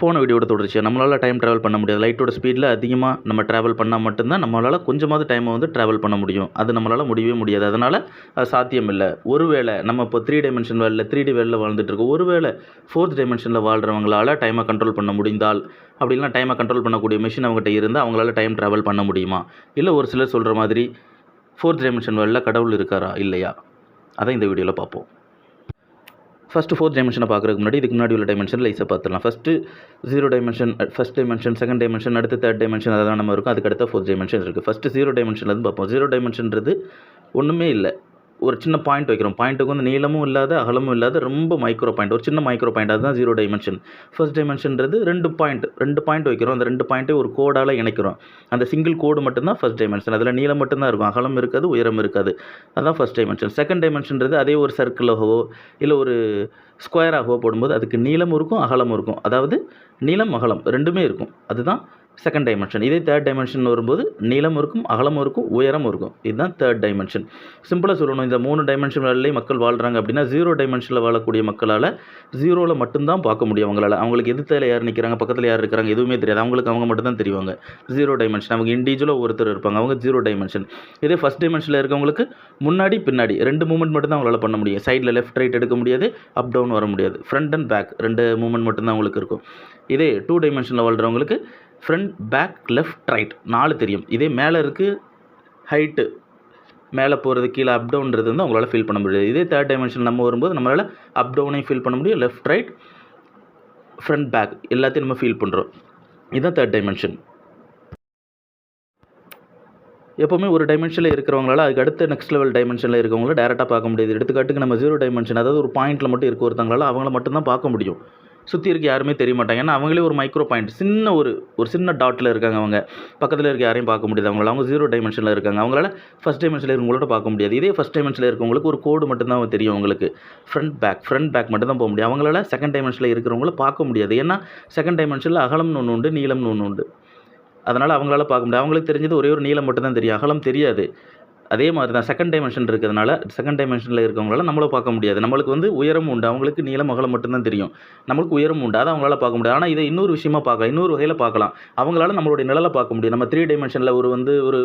போன வீடியோட தொடர்ச்சியாக நம்மளால் டைம் ட்ராவல் பண்ண முடியாது. லைட்டோட ஸ்பீடில் அதிகமாக நம்ம ட்ராவல் பண்ணால் மட்டும்தான் நம்மளால் கொஞ்சமாவது டைமை வந்து ட்ராவல் பண்ண முடியும். அது நம்மளால் முடியவே முடியாது. அதனால் அது சாத்தியம் இல்லை ஒருவேளை நம்ம இப்போ த்ரீ டைமென்ஷன் வேலில் த்ரீ டி வேலில் வாழ்ந்துட்டுருக்கோம் ஒருவேளை ஃபோர்த் டைமென்ஷனில் வாழ்கிறவங்களால் டைமை கண்ட்ரோல் பண்ண முடிந்தால் அப்படின்னா டைமை கண்ட்ரோல் பண்ணக்கூடிய மிஷின் அவங்ககிட்ட இருந்தால் அவங்களால டைம் ட்ராவல் பண்ண முடியுமா? இல்லை ஒரு சிலர் சொல்கிற மாதிரி ஃபோர்த் டைமென்ஷன் வேலில் கடவுள் இருக்காரா? இல்லையா? அதை இந்த வீடியோவில் பார்ப்போம். ஃபஸ்ட்டு ஃபோர்த் டைமென்ஷனை பார்க்குறதுக்கு முன்னாடி இதுக்கு முன்னாடி உள்ள டைமென்ஷன் லைஸை பார்த்துடலாம். First zero dimension first dimension second dimension அடுத்து தேர்ட் டைமென்ஷன் அதெல்லாம் நம்ம இருக்கும். அதுக்கு அடுத்த ஃபோர்த் டைமென்ஷன் இருக்குது ஃபஸ்ட்டு ஜீரோ டைமென்ஷன்லேருந்து பார்ப்போம். ஜீரோ டைமென்ஷன்றது ஒன்றுமே இல்லை. ஒரு சின்ன பாயிண்ட் வைக்கிறோம். பாயிண்ட்டுக்கு வந்து நீளமும் இல்லாத அகலமும் இல்லாத ரொம்ப மைக்ரோ பாயிண்ட் ஒரு சின்ன மைக்ரோ பாயிண்ட் அதுதான் ஜீரோ டைமென்ஷன் ஃபர்ஸ்ட் டைமென்ஷன்றது ரெண்டு பாயிண்ட் ரெண்டு பாயிண்ட் வைக்கிறோம். அந்த ரெண்டு பாயிண்ட்டை ஒரு கோடால் இணைக்கிறோம். அந்த சிங்கிள் கோடு மட்டும்தான் ஃபர்ஸ்ட் டைமென்ஷன் அதில் நீளம் மட்டும்தான் இருக்கும். அகலம் இருக்காது உயரம் இருக்காது. அதுதான் ஃபர்ஸ்ட் டைமென்ஷன் செகண்ட் டைமென்ஷன்றது அதே ஒரு சர்க்கிளாகவோ இல்லை ஒரு ஸ்கொயராகவோ போடும்போது அதுக்கு நீளமும் இருக்கும் அகலமும் இருக்கும். அதாவது நீளம் அகலம். ரெண்டுமே இருக்கும். அதுதான் செகண்ட் டைமென்ஷன் இதே தேர்ட் டைமென்ஷன் வரும்போது நீளம் இருக்கும் அகலமும் இருக்கும் உயரமும் இருக்கும். இதுதான் தேர்ட் டைமென்ஷன் சிம்பிளாக சொல்லணும். இந்த மூணு டைமென்ஷன்லேயே மக்கள் வாழ்கிறாங்க அப்படின்னா ஜீரோ டைமென்ஷனில் வாழக்கூடிய மக்களால் ஜீரோவில் மட்டும்தான் பார்க்க முடியும் அவங்களால. அவங்களுக்கு எதிர்த்தால யார் நிற்கிறாங்க பக்கத்தில் யார் இருக்கிறாங்க எதுவுமே தெரியாது. அவங்களுக்கு அவங்க மட்டும்தான் தெரிவாங்க. ஜீரோ டைமென்ஷன் அவங்க இண்டிவிஜுவலாக ஒருத்தர் இருப்பாங்க. அவங்க ஜீரோ டைமென்ஷன் இதே ஃபஸ்ட் டைமென்ஷனில் இருக்கவங்களுக்கு முன்னாடி பின்னாடி ரெண்டு மூமெண்ட் மட்டும் தான் அவங்களால பண்ண முடியும். சைடில் லெஃப்ட் ரைட் எடுக்க முடியாது அப் டவுன் வர முடியாது. ஃப்ரண்ட் அண்ட் பேக் ரெண்டு மூமெண்ட் மட்டும்தான் அவங்களுக்கு இருக்கும். இதே டூ டைமென்ஷனில் வாழ்கிறவங்களுக்கு ஃப்ரண்ட் பேக் லெஃப்ட் ரைட் நாலு தெரியும். இதே மேலே இருக்குது ஹைட்டு மேலே போகிறது கீழே அப் டவுன்றது வந்து அவங்களால ஃபீல் பண்ண முடியாது. இதே தேர்ட் டைமென்ஷன் நம்ம வரும்போது நம்மளால் அப் டவுனையும் ஃபீல் பண்ண முடியும் லெஃப்ட் ரைட் ஃப்ரண்ட் பேக் எல்லாத்தையும் நம்ம ஃபீல் பண்ணுறோம் இதுதான் தேர்ட் டைமென்ஷன் எப்போவுமே ஒரு டைமென்ஷனில் இருக்கிறவங்களால அதுக்கு அடுத்த நெக்ஸ்ட் லெவல் டைமென்ஷனில் இருக்கவங்கள டேரெக்டாக பார்க்க முடியாது. எடுத்துக்காட்டுக்கு நம்ம ஜீரோ டைமென்ஷன் அதாவது ஒரு பாயிண்ட்டில் மட்டும் இருக்க ஒருத்தவங்களால அவங்கள மட்டும்தான் பார்க்க முடியும். சுற்றி இருக்க யாருமே தெரிய மாட்டாங்க. ஏன்னா அவங்களே ஒரு மைக்ரோ பாயிண்ட் சின்ன ஒரு ஒரு சின்ன டாட்டில் இருக்காங்க அவங்க. பக்கத்தில் இருக்க யாரையும் பார்க்க முடியாது. அவங்களால அவங்க ஜீரோ டைமென்ஷனில் இருக்காங்க. அவங்களால ஃபஸ்ட் டைமென்ஷனில் இருக்கவங்களோட பார்க்க முடியாது. இதே ஃபஸ்ட் டைமென்ஷனில் இருக்கவங்களுக்கு ஒரு கோடு மட்டும்தான் தெரியும் அவங்களுக்கு. ஃப்ரண்ட் பேக் ஃப்ரண்ட் பேக் மட்டும் தான் போக முடியும். அவங்களால செகண்ட் டைமென்ஷனில் இருக்கிறவங்கள பார்க்க முடியாது. ஏன்னா செகண்ட் டைமென்ஷனில் அகலம்னு ஒன்று உண்டு நீளம்னு ஒன்று உண்டு. அதனால் அவங்களால பார்க்க முடியாது. அவங்களுக்கு தெரிஞ்சது ஒரே ஒரு நீளம் மட்டும் தான் தெரியும். அகலம் தெரியாது. அதே மாதிரி தான் செகண்ட் டைமென்ஷன் இருக்கிறதுனால செகண்ட் டைமென்ஷனில் இருக்கவங்களால நம்மள பார்க்க முடியாது. நம்மளுக்கு வந்து உயரம் உண்டு அவங்களுக்கு நீளம் அகலம் மட்டும்தான் தெரியும். நம்மளுக்கு உயரம் உண்டு அதை அவங்களால பார்க்க முடியாது. ஆனால் இதை இன்னொரு விஷயமா பார்க்கலாம் இன்னொரு வகையில் பார்க்கலாம். அவங்களால நம்மளுடைய நிழலை பார்க்க முடியும். நம்ம த்ரீ டைமென்ஷனில் ஒரு வந்து ஒரு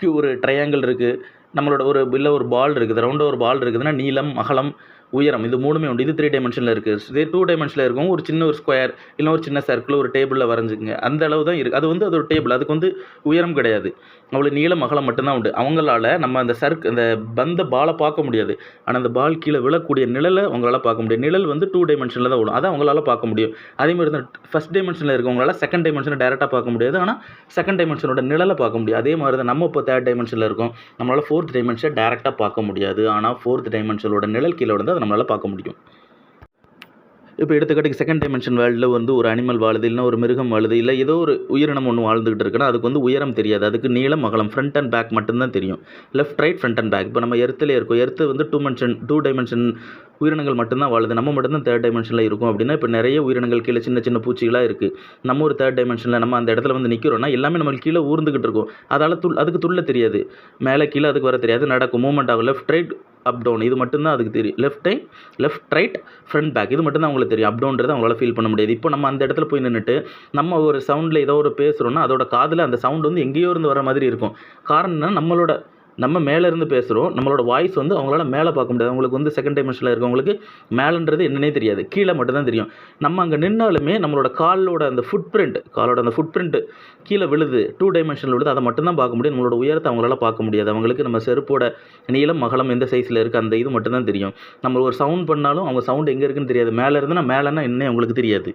கியூ ஒரு ட்ரையாங்கிள் இருக்குது நம்மளோட ஒரு இல்லை ஒரு பால் இருக்குது ரவுண்டாக ஒரு பால் இருக்குதுன்னா நீளம் அகலம் உயரம் இது மூணுமே உண்டு. இது த்ரீ டைமென்ஷனில் இருக்குது இதே டூ டைமென்ஷனில் இருக்கும் ஒரு சின்ன ஒரு ஸ்கொயர் இல்லை ஒரு சின்ன சர்க்கிள் ஒரு டேபிளில் வரைஞ்சிக்கங்க. அந்த அளவு தான் இருக்குது அது வந்து அது ஒரு டேபிள் அதுக்கு வந்து உயரம் கிடையாது. அவ்வளோ நீளம் அகலம் மட்டும்தான் உண்டு. அவங்களால நம்ம அந்த சர்க் அந்த பந்த பாலை பார்க்க முடியாது. ஆனால் அந்த பால் கீழே விழக்கூடிய நிழலை அவங்களால பார்க்க முடியும். நிழல் வந்து டூ டைமென்ஷனில் தான் விடும் அதை அவங்களால பார்க்க முடியும். அதே மாதிரி தான் ஃபஸ்ட் டைமென்ஷனில் இருக்கவங்களால செகண்ட் டைமென்ஷனை டேரெக்டாக பார்க்க முடியாது. ஆனால் செகண்ட் டைமென்ஷனோட நிழலை பார்க்க முடியும். அதே மாதிரி தான் நம்ம இப்போ தேர்ட் டைமென்ஷனில் இருக்கோம். நம்மளால் ஃபோர்த் டைமென்ஷனை டேரெக்டாக பார்க்க முடியாது. ஆனால் ஃபோர்த் டைமென்ஷனோட நிழல் கீழே வந்து அதை நம்மளால் பார்க்க முடியும். இப்போ எடுத்துக்காட்டுக்கு செகண்ட் டைமென்ஷன் வேர்ல்டில் வந்து ஒரு அனிமல் வாழுது இல்லைனா ஒரு மிருகம் வாழுது இல்லை ஏதோ ஒரு உயிரினம் ஒன்று வாழ்ந்துகிட்டு இருக்குன்னா அதுக்கு வந்து உயரம் தெரியாது. அதுக்கு நீளம் அகலம் ஃப்ரண்ட் அண்ட் பேக் மட்டும்தான் தெரியும். Left right front and back இப்போ நம்ம எர்த்தில் இருக்கோம். எர்த்து வந்து டூ மென்ஷன் டூ டைமென்ஷன் உயிரினங்கள் மட்டும்தான் வாழுது. நம்ம மட்டும்தான் தேர்ட் டைமென்ஷனில் இருக்கும் அப்படின்னா இப்போ நிறைய உயிரினங்கள் கீழே சின்ன சின்ன பூச்சிகளாக இருக்குது நம்ம ஒரு தேர்ட் டைமென்ஷனில் நம்ம அந்த இடத்துல வந்து நிற்கிறோம்னா எல்லாமே நம்மளுக்கு கீழே ஊர்ந்துக்கிட்டு இருக்கும். அதால் துள் அதுக்கு துள்ள தெரியாது. மேலே கீழே அதுக்கு வர தெரியாது. நடக்கும். மூவ்மெண்ட் ஆகும். லெஃப்ட் ரைட் அப் டவுன் இது மட்டும்தான் அதுக்கு தெரியும். Left time left right front back இது மட்டும் தான் அவங்களுக்கு தெரியும். அப்டவுன்றது அவங்களால ஃபீல் பண்ண முடியாது. இப்போ நம்ம அந்த இடத்துல போய் நின்றுட்டு நம்ம ஒரு சவுண்டில் ஏதோ ஒரு பேசுகிறோன்னா அதோட காதில் அந்த சவுண்ட் வந்து எங்கேயோ இருந்து வர மாதிரி இருக்கும். காரணம் நம்மளோட நம்ம மேலே இருந்து பேசுகிறோம் நம்மளோட வாய்ஸ் வந்து அவங்களால மேலே பார்க்க முடியாது. அவங்களுக்கு வந்து செகண்ட் டைமென்ஷனில் இருக்கவங்களுக்கு மேலேன்றது என்னன்னே தெரியாது. கீழே மட்டும்தான் தெரியும். நம்ம அங்கே நின்னாலுமே நம்மளோட காலோட அந்த ஃபுட் பிரிண்ட் காலோட அந்த ஃபுட் பிரிண்ட் கீழே விழுது டூ டைமென்ஷனில் விழுது அதை மட்டும்தான் பார்க்க முடியும். நம்மளோட உயரத்தை அவங்களால பார்க்க முடியாது. அவங்களுக்கு நம்ம செருப்போட நீளம் மகளம் எந்த சைஸில் இருக்குது அந்த இது மட்டும்தான் தெரியும். நம்ம ஒரு சவுண்ட் பண்ணாலும் அவங்க சவுண்ட் எங்கே இருக்குன்னு தெரியாது. மேலே இருந்தால் மேலேன்னா என்ன அவங்களுக்கு தெரியாது.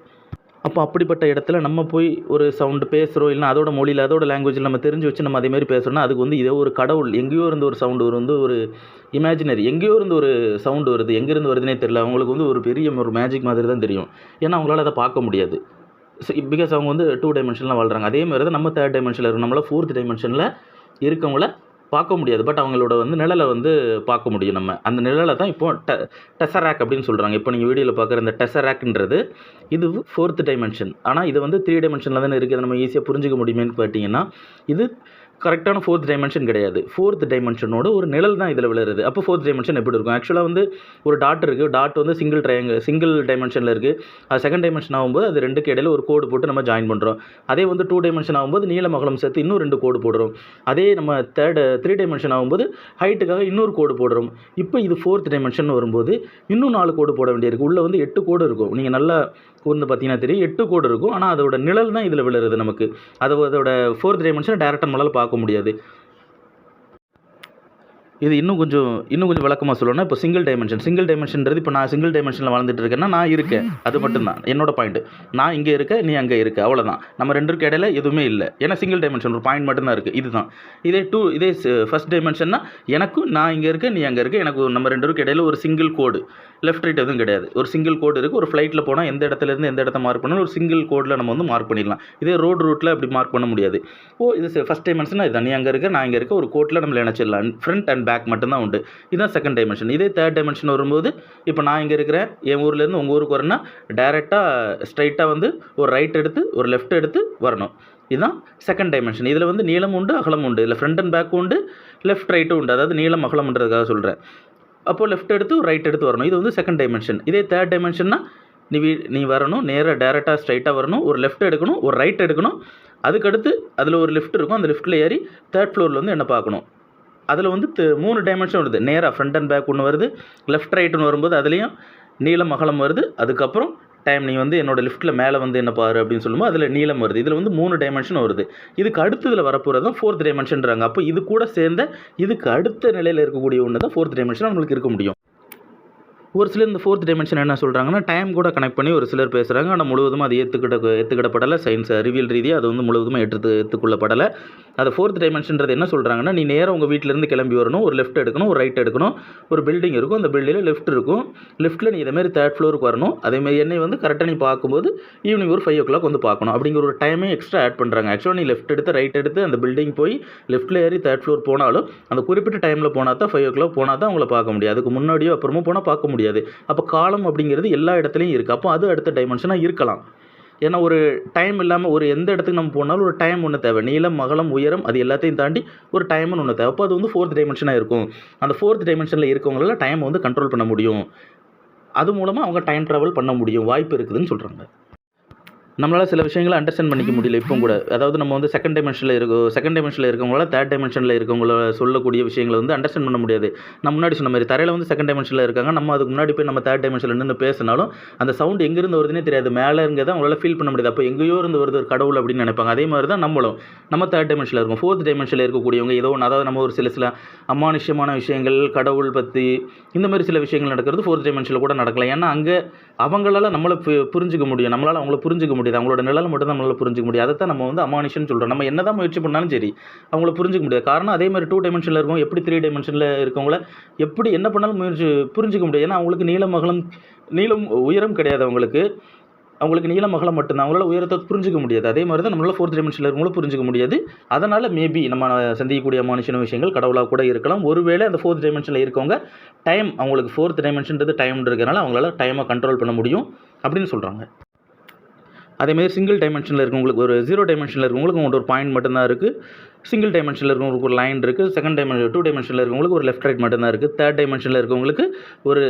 அப்போ அப்படிப்பட்ட இடத்துல நம்ம போய் ஒரு சவுண்டு பேசுகிறோம் இல்லைனா அதோட மொழியில் அதோட லாங்குவேஜில் நம்ம தெரிஞ்சு வச்சு நம்ம அதே மாதிரி பேசுகிறோம்னா அதுக்கு வந்து இதோ ஒரு கடவுள் எங்கேயோ இருந்து ஒரு சவுண்டு ஒரு வந்து ஒரு இமேஜினரி எங்கேயோ இருந்து ஒரு சவுண்டு வருது எங்கேருந்து வருதுனே தெரியல. அவங்களுக்கு வந்து ஒரு பெரிய ஒரு மேஜிக் மாதிரி தான் தெரியும். ஏன்னா அவங்களால அதை பார்க்க முடியாது. பிகாஸ் அவங்க வந்து டூ டைமென்ஷனில் வாழ்கிறாங்க அதே மாதிரி தான் நம்ம தேர்ட் டைமென்ஷனில் இருக்கோம். நம்மள ஃபோர்த் டைமென்ஷனில் இருக்கவங்கள பார்க்க முடியாது. பட் அவங்களோட வந்து நிழலை வந்து பார்க்க முடியும் நம்ம. அந்த நிழலை தான் இப்போ ட டெசராக் அப்படின்னு சொல்கிறாங்க இப்போ நீங்கள் வீடியோவில் பார்க்குற இந்த டெசராக்ன்றது இது ஃபோர்த்து டைமென்ஷன் ஆனால் இது வந்து த்ரீ டைமென்ஷனில் தானே இருக்குது நம்ம ஈஸியாக புரிஞ்சுக்க முடியுமேன்னு பார்த்தீங்கன்னா இது கரெக்டான ஃபோர்த் டைமென்ஷன் கிடையாது. ஃபோர்த் டைமென்ஷனோட ஒரு நிழல் தான் இதில் விழுறது. அப்போ ஃபோர்த் டைமென்ஷன் எப்படி இருக்கும்? ஆக்சுவலாக வந்து ஒரு டாட் இருக்குது டாட் வந்து சிங்கிள் ட்ரையாங்க சிங்கிள் டைமென்ஷனில் இருக்குது அது செகண்ட் டைமென்ஷன் ஆகும்போது அது ரெண்டுக்கு இடையில ஒரு கோடு போட்டு நம்ம ஜாயின் பண்ணுறோம் அதே வந்து டூ டைமென்ஷன் ஆகும்போது நீளம் அகலம் சேர்த்து இன்னும் ரெண்டு கோடு போடுறோம். அதே நம்ம தேர்ட் த்ரீ டைமென்ஷன் ஆகும்போது ஹைட்டுக்காக இன்னொரு கோடு போடுறோம். இப்போ இது ஃபோர்த் டைமென்ஷன் வரும்போது இன்னும் நாலு கோடு போட வேண்டியிருக்கு. உள்ளே வந்து எட்டு கோடு இருக்கும். நீங்கள் நல்லா கூர்ந்து பார்த்தீங்கன்னா தெரியும். எட்டு கோடு இருக்கும். ஆனால் அதோட நிழல் தான் இதில் விழுறது நமக்கு. அதோட ஃபோர்த் டைமென்ஷன் டேரெக்டாக நம்மளால் பார்க்க பார்க்க முடியாது. இது இன்னும் கொஞ்சம் இன்னும் கொஞ்சம் விளக்கமாக சொல்லணும்னா இப்போ சிங்கிள் டைமென்ஷன் சிங்கிள் டைமென்ஷன்றது இப்போ நான் சிங்கிள் டைமென்ஷனில் வாழ்ந்துட்டு இருக்கேன்னா நான் இருக்கேன். அது மட்டும்தான். என்னோட பாயிண்ட் நான் இங்கே இருக்க நீ அங்கே இருக்க. அவ்வளோதான் நம்ம ரெண்டுக்கு இடையில எதுவுமே இல்லை. ஏன்னா சிங்கிள் டைமென்ஷன் ஒரு பாயிண்ட் மட்டும்தான் இருக்குது இதுதான். இதே டூ இதே ஃபஸ்ட் டைமென்ஷன்னா எனக்கும் நான் இங்கே இருக்கேன் நீ அங்கே இருக்க. எனக்கு ஒரு- நம்ம ரெண்டு இடையில ஒரு சிங்கிள் கோடு லெஃப்ட் ரைட் எதுவும் கிடையாது. ஒரு சிங்கிள் கோடு இருக்குது ஒரு ஃப்ளைட்டில் போனால் எந்த இடத்துல இருந்து எந்த இடத்த மார்க் பண்ணாலும் ஒரு சிங்கிள் கோடில் நம்ம வந்து மார்க் பண்ணிடலாம். இதே ரோடு ரூட்டில் அப்படி மார்க் பண்ண முடியாது. ஓ இது ஃபஸ்ட் டைமென்ஷனாக இதுதான். நீ அங்கே இருக்க நான் இங்கே இருக்க ஒரு கோட்டில் நம்ம இணைச்சிடலாம். ஃப்ரண்ட் அண்ட் பேக் மட்டும்தான் உண்டு. இதுதான் செகண்ட் டைமென்ஷன் இதே தேர்ட் டைமென்ஷன் வரும்போது இப்போ நான் இங்கே இருக்கிறேன் என் ஊர்லேருந்து உங்கள் ஊருக்கு வரேன்னா டேரெக்டாக ஸ்ட்ரைட்டாக வந்து ஒரு ரைட் எடுத்து ஒரு லெஃப்ட் எடுத்து வரணும். இதுதான் செகண்ட் டைமென்ஷன் இதில் வந்து நீளம் உண்டு அகலம் உண்டு. இல்லை ஃப்ரண்ட் அண்ட் பேக் உண்டு லெஃப்ட் ரைட்டும் உண்டு. அதாவது நீளம் அகலம்ன்றதுக்காக சொல்கிறேன் அப்போது லெஃப்ட் எடுத்து ஒரு ரைட் எடுத்து வரணும். இது வந்து செகண்ட் டைமென்ஷன் இதே தேர்ட் டைமென்ஷன்னா நீ வீ நீ வரணும் நேராக டேரெக்டாக ஸ்ட்ரைட்டாக வரணும் ஒரு லெஃப்ட் எடுக்கணும் ஒரு ரைட் எடுக்கணும். அதுக்கடுத்து அதில் ஒரு லிஃப்ட் இருக்கும். அந்த லிஃப்ட்டில் ஏறி தேர்ட் ஃப்ளோரில் வந்து என்ன பார்க்கணும்? அதில் வந்து மூணு டைமென்ஷன் வருது. நேராக ஃப்ரண்ட் அண்ட் பேக் ஒன்று வருது லெஃப்ட் ரைட்டுன்னு வரும்போது அதுலேயும் நீளம் அகலம் வருது. அதுக்கப்புறம் டைம் நீ வந்து என்னோட லிஃப்ட்டில் மேலே வந்து என்ன பாரு அப்படின்னு சொல்லும்போது அதில் நீளம் வருது. இதில் வந்து மூணு டைமென்ஷன் வருது. இதுக்கு அடுத்ததில் வரப்போகிறது தான் ஃபோர்த் டைமென்ஷன்றாங்க அப்போ இது கூட சேர்ந்த இதுக்கு அடுத்த நிலையில் இருக்கக்கூடிய ஒன்று தான் ஃபோர்த் டைமென்ஷன் நம்மளுக்கு இருக்க முடியும். ஒரு சிலர் இந்த ஃபோர்த் டைமென்ஷன் என்ன சொல்கிறாங்கன்னா டைம் கூட கனெக்ட் பண்ணி ஒரு சிலர் பேசுகிறாங்க ஆனால் முழுவதும் அது ஏற்றுக்கிட்ட ஏற்றுக்கிடப்படலை சயின்ஸ் அறிவியல் ரீதியாக அது வந்து முழுவதுமாக எடுத்து ஏற்றுக்கொள்ளப்படலை அது ஃபோர்த் டைமென்ஷன்றது என்ன சொல்கிறாங்கன்னா நீ நேராக உங்கள் வீட்டிலேருந்து கிளம்பி வரணும். ஒரு லெஃப்ட் எடுக்கணும் ஒரு ரைட் எடுக்கணும். ஒரு பில்டிங் இருக்கும். அந்த பில்டிங்கில் லெஃப்ட் இருக்கும். லெஃப்ட்டில் நீ இதேமாரி தேர்ட் ஃப்ளோருக்கு வரணும். அதேமாதிரி என்னை வந்து கரெக்டாக நீ பார்க்கும்போது ஈவினிங் ஒரு ஃபைவ் ஓ கிளாக் வந்து பார்க்கணும். அப்படிங்கிற ஒரு டைமே எக்ஸ்ட்ரா ஆட் பண்ணுறாங்க ஆக்சுவலாக நீ லெஃப்ட் எடுத்து ரைட் எடுத்து அந்த பில்டிங் போய் லெஃப்ட்டில் ஏறி தேர்ட் ஃப்ளோர் போனாலும் அந்த குறிப்பிட்ட டைமில் போனால் தான் ஃபைவ் ஓ கிளாக் போனால் தான் அவங்கள பார்க்க முடியும். அதுக்கு முன்னாடியோ அப்புறமும் போனால் பார்க்க முடியும் முடியாது. அப்போ காலம் அப்படிங்கிறது எல்லா இடத்துலையும் இருக்குது அப்போ அது அடுத்த டைமென்ஷனாக இருக்கலாம். ஏன்னா ஒரு டைம் இல்லாமல் ஒரு எந்த இடத்துக்கு நம்ம போனாலும் ஒரு டைம் ஒன்று தேவை. நீளம் மகளம் உயரம் அது எல்லாத்தையும் தாண்டி ஒரு டைம்னு ஒன்று தேவை. அப்போ அது வந்து ஃபோர்த் டைமென்ஷனாக இருக்கும். அந்த ஃபோர்த் டைமென்ஷனில் இருக்கவங்களால டைமை வந்து கண்ட்ரோல் பண்ண முடியும். அது மூலமாக அவங்க டைம் ட்ராவல் பண்ண முடியும். வாய்ப்பு இருக்குதுன்னு சொல்கிறாங்க நம்மளால் சில விஷயங்களை அண்டர்ஸ்டாண்ட் பண்ணிக்க முடியல இப்போ கூட. அதாவது நம்ம வந்து செகண்ட் டைமென்ஷனில் இருக்கோ செகண்ட் டைமென்ஷனில் இருக்கவங்களால தேர்ட் டைமென்ஷனில் இருக்கவங்கள சொல்லக்கூடிய விஷயங்களை வந்து அண்டர்ஸ்டாண்ட் பண்ண முடியாது. நான் முன்னாடி சொன்ன மாதிரி தரையில் வந்து செகண்ட் டைமென்ஷனில் இருக்காங்க. நம்ம அதுக்கு முன்னாடி போய் நம்ம தேர்ட் டைமென்ஷனில் நின்று பேசினாலும் அந்த சவுண்ட் எங்கேருந்து வருதுன்னே தெரியாது. மேலே இருந்ததை அவங்களால ஃபீல் பண்ண முடியாது. அப்போ எங்கேயோ இருந்து வருது ஒரு கடவுள் அப்படின்னு நினைப்பாங்க. அதே மாதிரி தான் நம்மளும். நம்ம தேர்ட் டைமென்ஷனில் இருக்கும். ஃபோர்த் டைமென்ஷனில் இருக்கக்கூடியவங்க ஏதோ ஒன்று அதாவது நம்ம ஒரு சில சில அமானுஷ்யமான விஷயங்கள் கடவுள் பற்றி இந்த மாதிரி சில விஷயங்கள் நடக்கிறது ஃபோர்த் டைமென்ஷனில் கூட நடக்கலாம். ஏன்னா அங்கே அவங்களால நம்மளை பு- புரிஞ்சுக்க முடியும். நம்மளால் அவங்கள புரிஞ்சிக்க முடியும். முடியாது. அவங்களோட நிழல் மட்டும் தான் நம்மளால புரிஞ்சுக்க முடியும். அதை தான் நம்ம வந்து அமானுஷன் சொல்கிறோம் நம்ம என்ன தான் முயற்சி பண்ணாலும் சரி அவங்கள புரிஞ்சுக்க முடியாது. காரணம் அதே மாதிரி டூ டைமென்ஷனில் இருக்கும் எப்படி த்ரீ டைமென்ஷனில் இருக்கவங்கள எப்படி என்ன பண்ணாலும் முயற்சி புரிஞ்சிக்க முடியாது. ஏன்னா அவங்களுக்கு நீளம் அகலம் நீளம் உயரம் கிடையாது அவங்களுக்கு. அவங்களுக்கு நீளம் அகலம் மட்டும்தான். அவங்களால உயரத்தை புரிஞ்சுக்க முடியாது. அதே மாதிரி தான் நம்மளால ஃபோர்த் டைமென்ஷனில் இருக்கவங்களும் புரிஞ்சிக்க முடியாது. அதனால் மேபி நம்ம சந்திக்கக்கூடிய மனுஷன விஷயங்கள் கடவுளாக கூட இருக்கலாம். ஒருவேளை அந்த ஃபோர்த் டைமென்ஷனில் இருக்கவங்க டைம் அவங்களுக்கு ஃபோர்த் டைமென்ஷன்றது டைம் இருக்கிறனால அவங்களால டைமை கண்ட்ரோல் பண்ண முடியும் அப்படின்னு சொல்கிறாங்க அதேமாதிரி சிங்கிள் டைமென்ஷனில் இருக்கவங்களுக்கு ஒரு ஜீரோ டைமென்ஷனில் இருக்கவங்களுக்கு உங்கள்கிட்ட ஒரு பாயிண்ட் மட்டும்தான் இருக்குது சிங்கிள் டைமென்ஷனில் இருக்கவங்களுக்கு ஒரு லைன் இருக்குது செகண்ட் டைமென்ஷன் டூ டைமென்ஷனில் இருக்கவங்களுக்கு ஒரு லெஃப்ட் ரைட் மட்டும்தான் இருக்குது தேர்ட் டைமென்ஷனில் இருக்கவங்களுக்கு ஒரு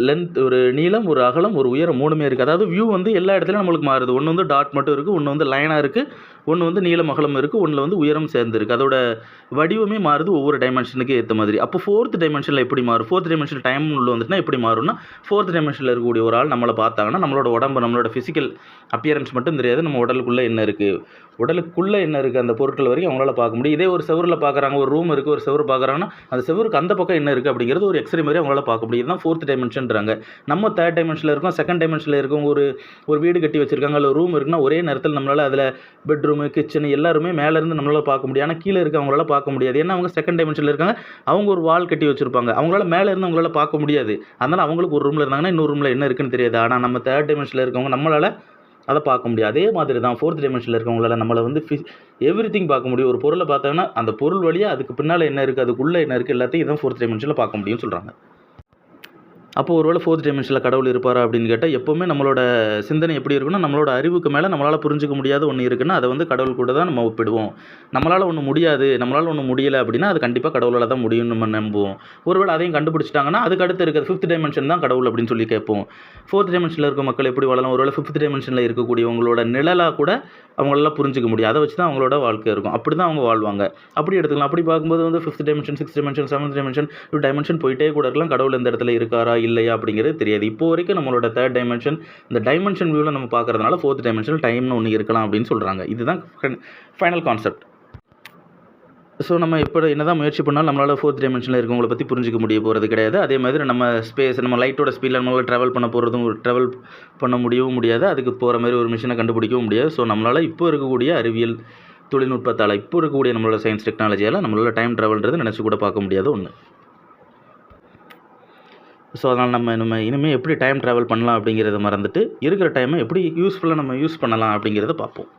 லென்த் ஒரு நீளம் ஒரு அகலம் ஒரு உயரம் மூணுமே இருக்குது அதாவது வியூ வந்து எல்லா இடத்துலையும் நம்மளுக்கு மாறுது. ஒன்று வந்து டாட் மட்டும் இருக்குது ஒன்று வந்து லைனாக இருக்குது ஒன்று வந்து நீளம் அகலம் இருக்குது ஒன்றில் வந்து உயரம் சேர்ந்துருக்கு அதோட வடிவமே மாறுது ஒவ்வொரு டைமென்ஷனுக்கு ஏற்ற மாதிரி. அப்போ ஃபோர்த் டைமென்ஷனில் எப்படி மாறும்? ஃபோர்த் டைமென்ஷன் டைம் உள்ள வந்துட்டுனா எப்படி மாறும்னா ஃபோர்த் டைமென்ஷனில் இருக்கக்கூடிய ஒரு ஆள் நம்மளை பார்த்தாங்கன்னா நம்மளோட உடம்பு நம்மளோட ஃபிசிக்கல் அப்பியரன்ஸ் மட்டும் தெரியாது. நம்ம உடலுக்குள்ளே என்ன இருக்குது உடலுக்குள்ளே என்ன இருக்குது அந்த பொருட்கள் வரைக்கும் அவங்களால பார்க்க முடியும். இதே ஒரு செவரில் பார்க்குறாங்க ஒரு ரூம் இருக்குது ஒரு செவர் பார்க்குறாங்கன்னா அந்த செவருக்கு அந்த பக்கம் என்ன இருக்குது அப்படிங்கிறது ஒரு எக்ஸ்ரே மாதிரி அவங்களால பார்க்க முடியும். இதுதான் ஃபோர்த் டைமென்ஷன்றாங்க நம்ம தேர்ட் டைமென்ஷனில் இருக்கோம் செகண்ட் டைமென்ஷனில் இருக்கோம் ஒரு ஒரு வீடு கட்டி வச்சுருக்காங்க இல்லை ரூம் இருக்குன்னா ஒரே நேரத்தில் நம்மளால் அதில் பெட்ரூமு கிச்சன் எல்லாருமே மேலேருந்து நம்மளால் பார்க்க முடியும். ஆனால் கீழே இருக்க அவங்களால பார்க்க முடியாது. ஏன்னா அவங்க செகண்ட் டைமென்ஷனில் இருக்காங்க. அவங்க ஒரு வால் கட்டி வச்சுருப்பாங்க. அவங்களால மேலே இருந்து அவங்களால பார்க்க முடியாது. அதனால் அவங்களுக்கு ஒரு ரூமில் இருந்தாங்கன்னா இன்னொரு ரூமில் என்ன இருக்குன்னு தெரியாது. ஆனால் நம்ம தேர்ட் டைமென்ஷனில் இருக்கவங்க நம்மளால் அதை பார்க்க முடியும். அதே மாதிரி தான் ஃபோர்த் டைமென்ஷனில் இருக்கவங்களால் நம்மளை வந்து ஃபி எவ்ரி திங் பார்க்க முடியும். ஒரு பொருளை பார்த்தாங்கன்னா அந்த பொருள் வழியாக அதுக்கு பின்னால் என்ன இருக்குது அதுக்குள்ளே என்ன இருக்குது எல்லாத்தையும் இதான் ஃபோர்த் டைமென்ஷனில் பார்க்க முடியும்னு சொல்கிறாங்க அப்போ ஒருவேளை ஃபோர்த் டைமென்ஷனில் கடவுள் இருப்பாரா அப்படின்னு கேட்டால் எப்போவுமே நம்மளோட சிந்தனை எப்படி இருக்குன்னா நம்மளோட அறிவுக்கு மேலே நம்மளால் புரிஞ்சிக்க முடியாத ஒன்று இருக்குன்னா அதை வந்து கடவுள் கூட தான் நம்ம ஒப்பிடுவோம். நம்மளால் ஒன்று முடியாது நம்மளால் ஒன்று முடியலை அப்படின்னா அது கண்டிப்பாக கடவுளால் தான் முடியும்னு நம்ம நம்புவோம். ஒருவேளை அதையும் கண்டுபிடிச்சிட்டாங்கன்னா அதுக்கு அடுத்து இருக்கிற ஃபிஃப்த் டைமென்ஷன் தான் கடவுள் அப்படின்னு சொல்லி கேட்போம். ஃபோர்த் டைமென்ஷனில் இருக்க மக்கள் எப்படி வாழலாம்? ஒருவேளை ஃபிஃப்த் டைமென்ஷனில் இருக்கக்கூடியவங்களோட நிழலாக கூட அவங்களால புரிஞ்சுக்க முடியும். அதை வச்சு தான் அவங்களோட வாழ்க்கை இருக்கும். அப்படி தான் அவங்க வாழ்வாங்க. அப்படி எடுத்துக்கலாம். அப்படி பார்க்கும்போது வந்து fifth dimension sixth dimension seventh dimension two dimension போயிட்டே கூட இருக்கலாம். கடவுள் இந்த இடத்துல இருக்காரா இல்லையா அப்படிங்கிறது தெரியாது. இப்போ வரைக்கும் நம்மளோட தேர்ட் டைமென்ஷன் இந்த டைமென்ஷன் வியூவில் நம்ம பார்க்கறதுனால ஃபோர்த் டைமென்ஷன் டைம்னு ஒன்று இருக்கலாம் அப்படின்னு சொல்கிறாங்க இதுதான் ஃபைனல் கான்செப்ட் ஸோ நம்ம இப்போ என்ன தான் முயற்சி பண்ணாலும் நம்மளால் ஃபோர்த் டைமென்ஷனில் இருக்கவங்கள பற்றி புரிஞ்சிக்க முடிய போகிறது கிடையாது. அதே மாதிரி நம்ம ஸ்பேஸ் நம்ம லைட்டோட ஸ்பீடில் நம்மளால் ட்ராவல் பண்ண போகிறதும் ட்ராவல் பண்ண முடியவும் முடியாது. அதுக்கு போகிற மாதிரி ஒரு மிஷினை கண்டுபிடிக்கவும் முடியாது. ஸோ நம்மளால் இப்போ இருக்கக்கூடிய அறிவியல் தொழில்நுட்பத்தால் இப்போ இருக்கக்கூடிய நம்மளோட சயின்ஸ் டெக்னாலஜியால் நம்மளால் டைம் ட்ராவல்ன்றது நினச்சி கூட பார்க்க முடியாத ஒன்று ஸோ அதனால் நம்ம நம்ம இனிமேல் எப்படி டைம் ட்ராவல் பண்ணலாம் அப்படிங்கிறத மறந்துட்டு இருக்கிற டைமை எப்படி யூஸ்ஃபுல்லாக நம்ம யூஸ் பண்ணலாம் அப்படிங்கிறத பார்ப்போம்.